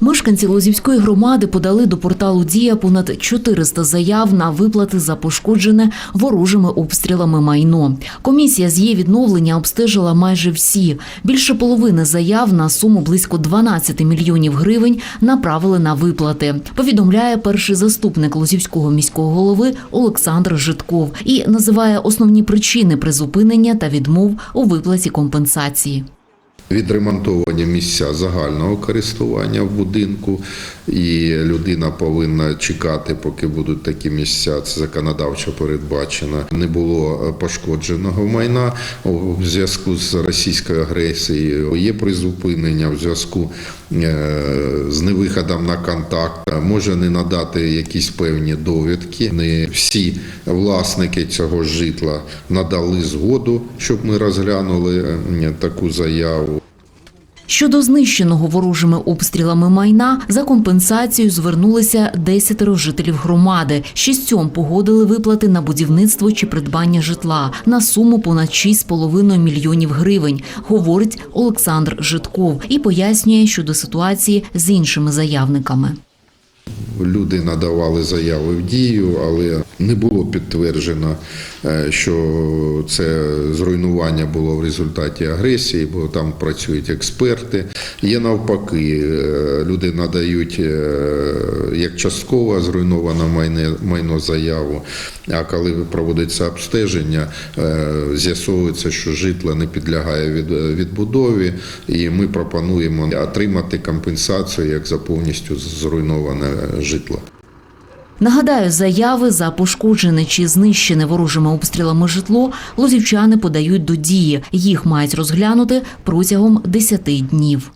Мешканці Лозівської громади подали до порталу Дія понад 400 заяв на виплати за пошкоджене ворожими обстрілами майно. Комісія з її відновлення обстежила майже всі. Більше половини заяв на суму близько 12 мільйонів гривень направили на виплати. Повідомляє перший заступник Лозівського міського голови Олександр Житков і називає основні причини призупинення та відмов у виплаті компенсації. Відремонтовані місця загального користування в будинку, і людина повинна чекати, поки будуть такі місця. Це законодавчо передбачено. Не було е, пошкодженого майна у зв'язку з російською агресією. Є призупинення в зв'язку е, з невиходом на контакт. Може не надати якісь певні довідки. Не всі власники цього житла надали згоду, щоб ми розглянули е, таку заяву. Щодо знищеного ворожими обстрілами майна, за компенсацією звернулися десятеро жителів громади. Шістьом погодили виплати на будівництво чи придбання житла на суму понад 6,5 мільйонів гривень, говорить Олександр Житков і пояснює щодо ситуації з іншими заявниками. Люди надавали заяви в дію, але не було підтверджено, е, що це зруйнування було в результаті агресії, бо там працюють експерти. Є навпаки, е, люди надають е, як частково зруйноване майне, майно заяву. А коли проводиться обстеження, з'ясовується, що житло не підлягає від, відбудові, і ми пропонуємо отримати компенсацію як за повністю зруйноване житло. Нагадаю, заяви за пошкоджене чи знищене ворожими обстрілами житло лозівчани подають до дії. Їх мають розглянути протягом 10 днів.